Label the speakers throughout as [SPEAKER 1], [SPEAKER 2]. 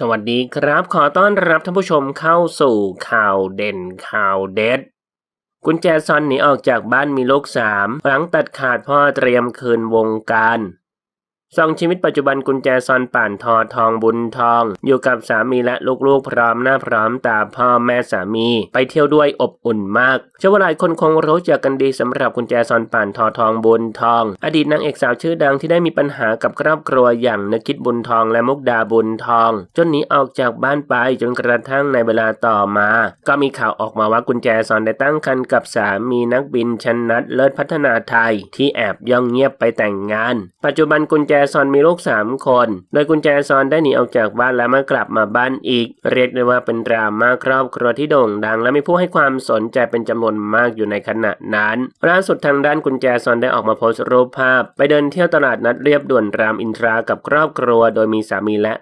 [SPEAKER 1] สวัสดีครับ ขอต้อนรับท่านผู้ชมเข้าสู่ข่าวเด่นข่าวเด็ด กุญแจซอนหนีออกจากบ้านมีลูกสามหลังตัดขาดพ่อเตรียมคืนวงการ สองชีวิตปัจจุบันกุญแจซอนป่านทอทองบุญทอง อยู่กับสามีและลูกๆ พร้อมหน้าพร้อมตาพ่อแม่สามี ไปเที่ยวด้วยอบอุ่นมากเชื่อว่าหลายคนคงรู้จักกันดีสำหรับกุญแจซอนป่านทอทองบุญทอง อดีตนางเอกสาวชื่อดังที่ได้มีปัญหากับครอบครัวอย่างนกคิดบุญทองและมุกดาบุญทอง จนหนีออกจากบ้านไปจนกระทั่งในเวลาต่อมา ก็มีข่าวออกมาว่ากุญแจซอนได้ตั้งครรภ์กับสามีนักบินชนัดเลิศพัฒนาไทย ที่แอบย่องเงียบไปแต่งงาน ปัจจุบันกุญแจซอนมีลูกสามคน โดยกุญแจซอนได้หนีออกจากบ้านและมากลับมาบ้านอีก เรียกได้ว่าเป็นดราม่าครอบครัวที่โด่งดัง และมีผู้ให้ความสนใจเป็นจำนวนมากอยู่ในขณะนั้นล่าสุดทางด้านกุญแจซอนได้ออกมาโพสต์รูปภาพ ไปเดินเที่ยวตลาดนัดเรียบด่วนรามอินทรากับครอบครัว โดยมีสามีและ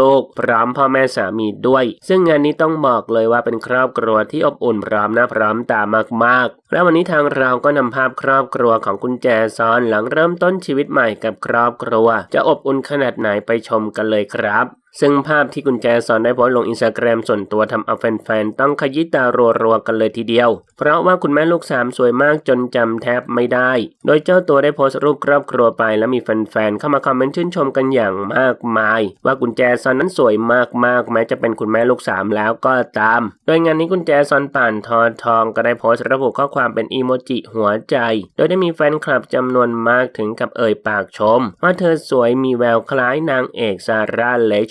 [SPEAKER 1] ลูกๆ พร้อมพ่อแม่สามีด้วย ซึ่งงานนี้ต้องบอกเลยว่าเป็นครอบครัวที่อบอุ่นพร้อมหน้าพร้อมตามากๆ และวันนี้ทางเราก็นำภาพครอบครัวของคุณแจซอนหลังเริ่มต้นชีวิตใหม่กับครอบครัว จะอบอุ่นขนาดไหนไปชมกันเลยครับ ซึ่งภาพที่กุญแจซอนได้โพสต์ลงอินสตาแกรมส่วนตัวทำเอาแฟนๆ ต้องขยี้ตารัวๆกันเลยทีเดียว เพราะว่าคุณแม่ลูกสามสวยมากจนจำแทบไม่ได้ โดยเจ้าตัวได้โพสต์รูปครอบครัวไปและมีแฟนๆ เข้ามาคอมเมนต์ชื่นชมกันอย่างมากมาย ว่ากุญแจซอนนั้นสวยมากๆ แม้จะเป็นคุณแม่ลูกสามแล้วก็ตาม โดยงานนี้กุญแจซอนป่านทอทองก็ได้โพสต์ระบุข้อความเป็นอีโมจิหัวใจ โดยได้มีแฟนคลับจำนวนมากถึงกับเอ่ยปากชม ว่าเธอสวยมีแววคล้ายนางเอกซาร่าเลช